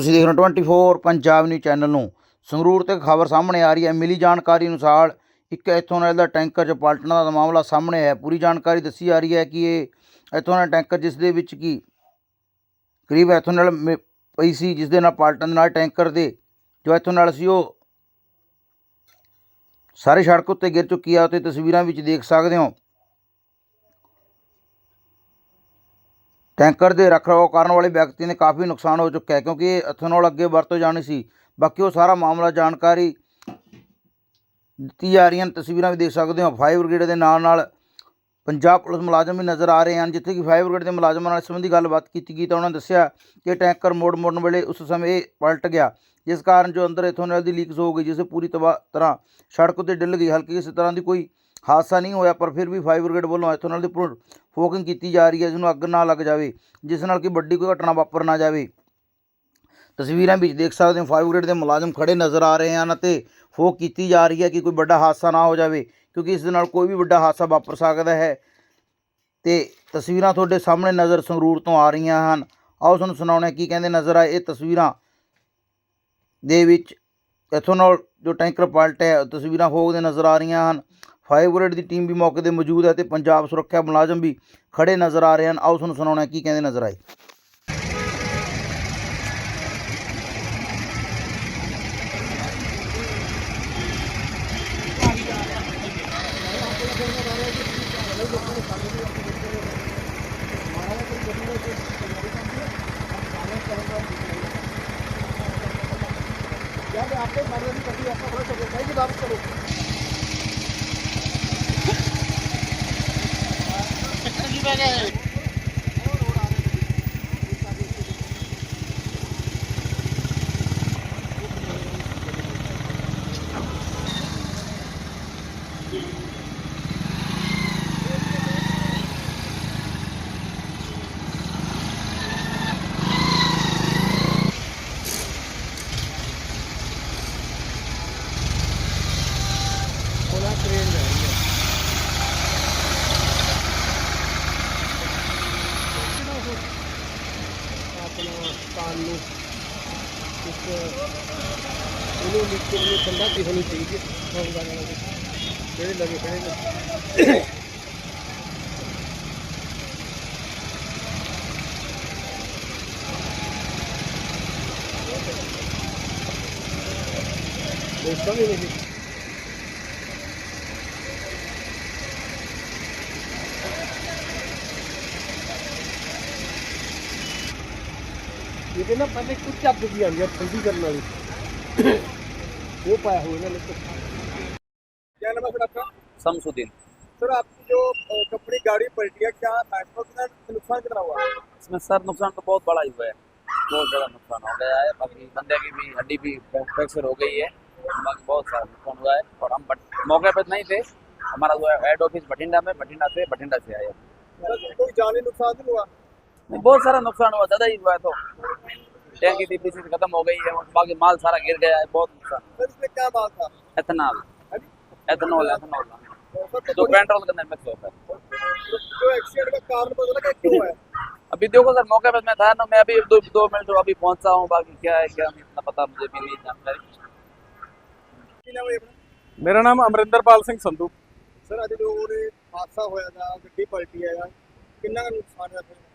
ਤੁਸੀਂ ਦੇਖ ਰਹੇ ਹੋ 24 ਪੰਜਾਬ ਨਿਊਜ਼ ਚੈਨਲ ਨੂੰ। ਸੰਗਰੂਰ ਤੇ ਖਬਰ ਸਾਹਮਣੇ ਆ ਰਹੀ ਹੈ, ਮਿਲੀ ਜਾਣਕਾਰੀ ਅਨੁਸਾਰ ਇੱਕ ਇਥੋਨਲ ਦਾ ਟੈਂਕਰ 'ਚ ਪਲਟਣ ਦਾ ਮਾਮਲਾ ਸਾਹਮਣੇ ਆਇਆ। ਪੂਰੀ ਜਾਣਕਾਰੀ ਦੱਸੀ ਜਾ ਰਹੀ ਹੈ ਕਿ ਇਹ ਇਥੋਨਲ ਟੈਂਕਰ ਜਿਸ ਦੇ ਵਿੱਚ ਕੀ ਕਰੀਬ ਇਥੋਨਲ ਮਿ- ਪਈ ਸੀ, ਜਿਸ ਦੇ ਨਾਲ ਪਲਟਣ ਦੇ ਨਾਲ ਟੈਂਕਰ ਦੇ ਜੋ ਇਥੋਨਲ ਸੀ, ਉਹ ਸਾਰੇ ਸੜਕ ਉੱਤੇ ਗਿਰ ਚੁੱਕੀ ਆ। ਤੇ ਤਸਵੀਰਾਂ ਵਿੱਚ ਦੇਖ ਸਕਦੇ ਹੋ ਟੈਂਕਰ ਦੇ ਰੱਖਰਖਾਵ ਕਰਨ ਵਾਲੇ ਵਿਅਕਤੀ ਨੇ ਕਾਫੀ ਨੁਕਸਾਨ ਹੋ ਚੁੱਕਾ ਹੈ ਕਿਉਂਕਿ ਇਹ ਇਥਨੋਲ ਅੱਗੇ ਵਰਤੋਂ ਜਾਣੀ ਸੀ। ਬਾਕੀ ਉਹ ਸਾਰਾ ਮਾਮਲਾ ਜਾਣਕਾਰੀ ਦਿੱਤੀ ਜਾ ਰਹੀਆਂ ਤਸਵੀਰਾਂ ਵੀ ਦੇਖ ਸਕਦੇ ਹੋ। ਫਾਇਰ ਬ੍ਰਿਗੇਡ ਦੇ ਨਾਲ ਨਾਲ ਪੰਜਾਬ ਪੁਲਿਸ ਮੁਲਾਜ਼ਮ ਵੀ ਨਜ਼ਰ ਆ ਰਹੇ ਹਨ। ਜਿੱਥੇ ਕਿ ਫਾਇਰ ਬ੍ਰਿਗੇਡ ਦੇ ਮੁਲਾਜ਼ਮਾਂ ਨਾਲ ਇਸ ਸੰਬੰਧੀ ਗੱਲਬਾਤ ਕੀਤੀ ਗਈ ਤਾਂ ਉਹਨਾਂ ਨੇ ਦੱਸਿਆ ਕਿ ਟੈਂਕਰ ਮੋੜ ਮੋੜਨ ਵੇਲੇ ਉਸ ਸਮੇਂ ਇਹ ਪਲਟ ਗਿਆ, ਜਿਸ ਕਾਰਨ ਜੋ ਅੰਦਰ ਇਥੋਨਲ ਦੀ ਲੀਕਸ ਹੋ ਗਈ, ਜਿਸ ਪੂਰੀ ਤਬਾ ਤਰ੍ਹਾਂ ਸੜਕ ਉੱਤੇ ਡਿੱਲ ਗਈ। ਹਲਕੀ ਕਿਸੇ ਤਰ੍ਹਾਂ ਦੀ ਕੋਈ ਹਾਦਸਾ ਨਹੀਂ ਹੋਇਆ ਪਰ ਫਿਰ ਵੀ ਫਾਇਰ ਬ੍ਰਿਗੇਡ ਵੱਲੋਂ ਇਥੋਨਲ ਦੀ ਪੂਰ ਫੋਕਿੰਗ ਕੀਤੀ ਜਾ ਰਹੀ ਹੈ ਜਿਸ ਨੂੰ ਅੱਗ ਨਾ ਲੱਗ ਜਾਵੇ ਜਿਸ ਨਾਲ ਕਿ ਵੱਡੀ ਕੋਈ ਘਟਨਾ ਵਾਪਰ ਨਾ ਜਾਵੇ। ਤਸਵੀਰਾਂ ਵਿੱਚ ਦੇਖ ਸਕਦੇ ਹੋ ਫਾਇਰ ਬ੍ਰਿਗੇਡ ਦੇ ਮੁਲਾਜ਼ਮ ਖੜੇ ਨਜ਼ਰ ਆ ਰਹੇ ਹਨ ਅਤੇ ਫੋਕ ਕੀਤੀ ਜਾ ਰਹੀ ਹੈ ਕਿ ਕੋਈ ਵੱਡਾ ਹਾਦਸਾ ਨਾ ਹੋ ਜਾਵੇ ਕਿਉਂਕਿ ਇਸ ਦੇ ਨਾਲ ਕੋਈ ਵੀ ਵੱਡਾ ਹਾਦਸਾ ਵਾਪਰ ਸਕਦਾ ਹੈ। ਤੇ ਤਸਵੀਰਾਂ ਤੁਹਾਡੇ ਸਾਹਮਣੇ ਨਜ਼ਰ ਸੰਗਰੂਰ ਤੋਂ ਆ ਰਹੀਆਂ ਹਨ। ਆਓ ਤੁਹਾਨੂੰ ਸੁਣਾਉਂਦੇ ਹਾਂ ਕੀ ਕਹਿੰਦੇ ਨਜ਼ਰ ਆਏ ਇਹ ਤਸਵੀਰਾਂ ਦੇ ਵਿੱਚ। ਇਥੋਨੋਲ ਜੋ ਟੈਂਕਰ ਪਲਟ ਹੈ, ਤਸਵੀਰਾਂ ਫੋਕ ਦੇ ਨਜ਼ਰ ਆ ਰਹੀਆਂ ਹਨ। ਫਾਇਰ ਬ੍ਰਿਗੇਡ ਦੀ ਟੀਮ ਵੀ ਮੌਕੇ ਤੇ ਮੌਜੂਦ ਹੈ ਤੇ ਪੰਜਾਬ ਸੁਰੱਖਿਆ ਮੁਲਾਜ਼ਮ ਵੀ ਖੜੇ ਨਜ਼ਰ ਆ ਰਹੇ ਹਨ ਆਓ ਤੁਹਾਨੂੰ ਸੁਣਾਉਂਦੇ ਹਾਂ ਕੀ ਕਹਿੰਦੇ ਨਜ਼ਰ ਆਏ ਉਹਨੂੰ ਨੀਚੇ ਨੂੰ ਠੰਡਾ ਕੀ ਹੋਣੀ ਚਾਹੀਦੀ ਹੋਊਗਾ ਨਾ ਜਿਹੜੇ ਲਗੇ ਖੜੇ ਨੇ। ਦੋਸਤਾਂ ਵੀ ਨਹੀਂ क्या नाम है सर आपका सर आपकी जो कंपनी गाड़ी पलटी है क्या नुकसान कितना हुआ इसमें सर नुकसान तो बहुत बड़ा ही हुआ है बहुत ज़्यादा नुकसान हो गया है बाकी बंदे की भी हड्डी भी फ्रैक्चर हो गई है बाकी बहुत सारा नुकसान हुआ है और हम मौके पर नहीं थे हमारा हुआ हेड ऑफ़िस बठिंडा में बठिंडा से बठिंडा से आया कोई जानी नुकसान नहीं हुआ बहुत सारा नुकसान हुआ ज़्यादा ही हुआ है तो टैंकी थी पीछे से खत्म हो गई है और बाकी माल सारा गिर गया है बहुत नुकसान सर इसमें क्या बात था एथनॉल है जी? एथनॉल एथनॉल तो सर, जो पेट्रोल के अंदर मिक्स होता है जो एक्सीडेंट का कारण पता लगा क्यों है अभी देखो सर मौके पर मैं था ना मैं अभी दो दो मिनट अभी पहुंचा हूँ बाकी क्या है क्या नहीं इतना पता मुझे भी नहीं जानकारी ਕੀ ਨਾਮ ਹੈ ਆਪਣਾ ਮੇਰਾ ਨਾਮ ਅਮਰਿੰਦਰਪਾਲ ਸਿੰਘ ਸੰਧੂ ਸਰ ਅੱਜ ਜੋ ਉਹਨੇ ਹਾਦਸਾ ਹੋਇਆ ਦਾ ਗੱਡੀ ਪਲਟੀ ਹੈਗਾ ਕਿੰਨਾ ਕੁ ਨੁਕਸਾਨ ਹੈ ਤੁਹਾਨੂੰ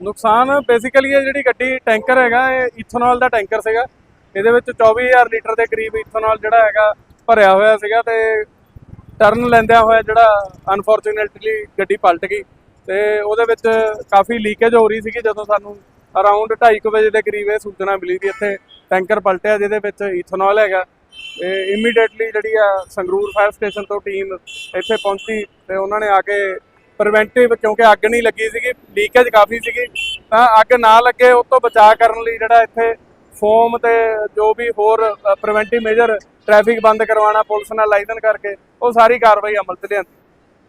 ਨੁਕਸਾਨ ਬੇਸਿਕਲੀ ਇਹ ਜਿਹੜੀ ਗੱਡੀ ਟੈਂਕਰ ਹੈਗਾ, ਇਹ ਇਥਨੋਲ ਦਾ ਟੈਂਕਰ ਸੀਗਾ। ਇਹਦੇ ਵਿੱਚ 24000 ਲੀਟਰ ਦੇ ਕਰੀਬ ਇਥਨੋਲ ਜਿਹੜਾ ਹੈਗਾ ਭਰਿਆ ਹੋਇਆ ਸੀਗਾ ਤੇ ਟਰਨ ਲੈਂਦਿਆਂ ਹੋਇਆ ਜਿਹੜਾ ਅਨਫੋਰਚੂਨੇਟਲੀ ਗੱਡੀ ਪਲਟ ਗਈ। ਤੇ ਉਹਦੇ ਵਿੱਚ ਕਾਫੀ ਲੀਕੇਜ ਹੋ ਰਹੀ ਸੀਗੀ ਜਦੋਂ ਸਾਨੂੰ ਅਰਾਊਂਡ 2:30 ਵਜੇ ਦੇ ਕਰੀਬ ਇਹ ਸੂਚਨਾ ਮਿਲੀ ਵੀ ਇੱਥੇ ਟੈਂਕਰ ਪਲਟਿਆ ਜਿਹਦੇ ਵਿੱਚ ਇਥਨੋਲ ਹੈਗਾ। ਤੇ ਇਮੀਡੀਏਟਲੀ ਜਿਹੜੀ ਆ ਸੰਗਰੂਰ ਫਾਇਰ ਸਟੇਸ਼ਨ ਤੋਂ ਟੀਮ ਇੱਥੇ ਪਹੁੰਚੀ ਤੇ ਉਹਨਾਂ ਨੇ ਆ ਕੇ ਪ੍ਰੀਵੈਂਟਿਵ ਕਿਉਂਕਿ ਅੱਗ ਨਹੀਂ ਲੱਗੀ ਸੀਗੀ ਲੀਕੇਜ ਕਾਫੀ ਸੀਗੀ। ਤਾਂ ਅੱਗ ਨਾ ਲੱਗੇ ਉਸ ਤੋਂ ਬਚਾਅ ਕਰਨ ਲਈ ਜਿਹੜਾ ਇੱਥੇ ਫੋਮ ਤੇ ਜੋ ਵੀ ਹੋਰ ਪ੍ਰੀਵੈਂਟਿਵ ਮੇਜਰ ਟ੍ਰੈਫਿਕ ਬੰਦ ਕਰਵਾਉਣਾ ਪੁਲਿਸ ਨਾਲ ਲਾਇਸੈਂਸ ਕਰਕੇ ਉਹ ਸਾਰੀ ਕਾਰਵਾਈ ਅਮਲ 'ਚ ਲਿਆਂਦੀ।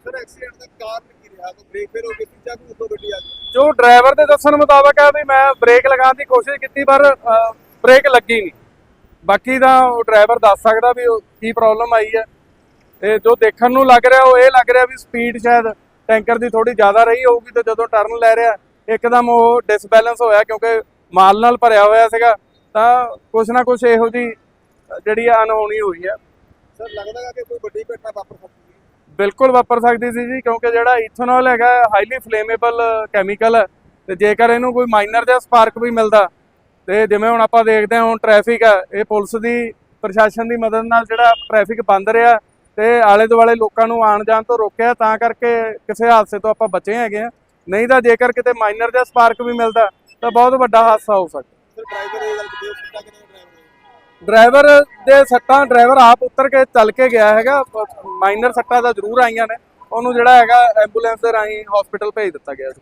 ਸਰ ਐਕਸੀਡੈਂਟ ਦਾ ਕਾਰਨ ਕੀ ਰਿਹਾ? ਕੋਈ ਬ੍ਰੇਕ ਫੇਲ ਹੋ ਗਈ ਸੀ ਜਾਂ ਕੋਈ ਉਦੋਂ ਗੱਡੀ ਆ ਗਈ? ਜੋ ਡਰਾਈਵਰ ਦੇ ਦੱਸਣ ਮੁਤਾਬਕ ਹੈ ਵੀ ਮੈਂ ਬ੍ਰੇਕ ਲਗਾਉਣ ਦੀ ਕੋਸ਼ਿਸ਼ ਕੀਤੀ ਪਰ ਬ੍ਰੇਕ ਲੱਗੀ ਨਹੀਂ। ਬਾਕੀ ਦਾ ਉਹ ਡਰਾਈਵਰ ਦੱਸ ਸਕਦਾ ਵੀ ਉਹ ਕੀ ਪ੍ਰੋਬਲਮ ਆਈ ਹੈ। ਤੇ ਜੋ ਦੇਖਣ ਨੂੰ ਲੱਗ ਰਿਹਾ ਉਹ ਇਹ ਲੱਗ ਰਿਹਾ ਵੀ ਸਪੀਡ ਸ਼ਾਇਦ ਟੈਂਕਰ ਦੀ ਥੋੜੀ ਜ਼ਿਆਦਾ ਰਹੀ ਹੋਊਗੀ ਤੇ ਜਦੋਂ ਟਰਨ ਲੈ ਰਿਹਾ ਇੱਕਦਮ ਉਹ ਡਿਸਬੈਲੈਂਸ ਹੋਇਆ ਕਿਉਂਕਿ ਮਾਲ ਨਾਲ ਭਰਿਆ ਹੋਇਆ ਸੀਗਾ ਤਾਂ ਕੁਛ ਨਾ ਕੁਛ ਇਹੋ ਜੀ ਜਿਹੜੀ ਆ ਅਨਹੋਣੀ ਹੋਈ ਹੈ ਸਰ ਲੱਗਦਾ ਹੈ ਕਿ ਕੋਈ ਵੱਡੀ ਘਟਨਾ ਵਾਪਰ ਸਕਦੀ ਹੈ। ਬਿਲਕੁਲ ਵਾਪਰ ਸਕਦੀ ਸੀ ਜੀ ਕਿਉਂਕਿ ਜਿਹੜਾ ਇਥਨੋਲ ਹੈਗਾ ਹਾਈਲੀ ਫਲੇਮੇਬਲ ਕੈਮੀਕਲ ਹੈ ਤੇ ਜੇਕਰ ਇਹਨੂੰ ਕੋਈ ਮਾਈਨਰ ਜਿਹਾ ਸਪਾਰਕ ਵੀ ਮਿਲਦਾ ਤੇ ਜਿਵੇਂ ਹੁਣ ਆਪਾਂ ਦੇਖਦੇ ਹਾਂ ਹੁਣ ਟ੍ਰੈਫਿਕ ਹੈ ਇਹ ਪੁਲਿਸ ਦੀ ਪ੍ਰਸ਼ਾਸਨ ਦੀ ਮਦਦ ਨਾਲ ਜਿਹੜਾ ਟ੍ਰੈਫਿਕ ਬੰਦ ਰਿਹਾ ਤੇ ਆਲੇ ਦੁਆਲੇ ਲੋਕਾਂ ਨੂੰ ਆਣ ਜਾਣ ਤੋਂ ਰੋਕਿਆ ਤਾਂ ਕਰਕੇ ਕਿਸੇ ਹਾਦਸੇ ਤੋਂ ਆਪਾਂ ਬਚੇ ਹੈਗੇ ਆ ਨਹੀਂ ਤਾਂ ਜੇਕਰ ਕਿਤੇ ਮਾਈਨਰ ਜਾਂ ਸਪਾਰਕ ਵੀ ਮਿਲਦਾ ਤਾਂ ਬਹੁਤ ਵੱਡਾ ਹਾਦਸਾ ਹੋ ਸਕਦਾ। ਡਰਾਈਵਰ ਦੇ ਸੱਟਾਂ ਡਰਾਈਵਰ ਆਪ ਉੱਤਰ ਕੇ ਚੱਲ ਕੇ ਗਿਆ ਹੈਗਾ। ਮਾਈਨਰ ਸੱਟਾਂ ਤਾਂ ਜ਼ਰੂਰ ਆਈਆਂ ਨੇ। ਉਹਨੂੰ ਜਿਹੜਾ ਹੈਗਾ ਐਂਬੂਲੈਂਸ ਦੇ ਰਾਹੀਂ ਹਸਪੀਟਲ ਭੇਜ ਦਿੱਤਾ ਗਿਆ ਸੀ।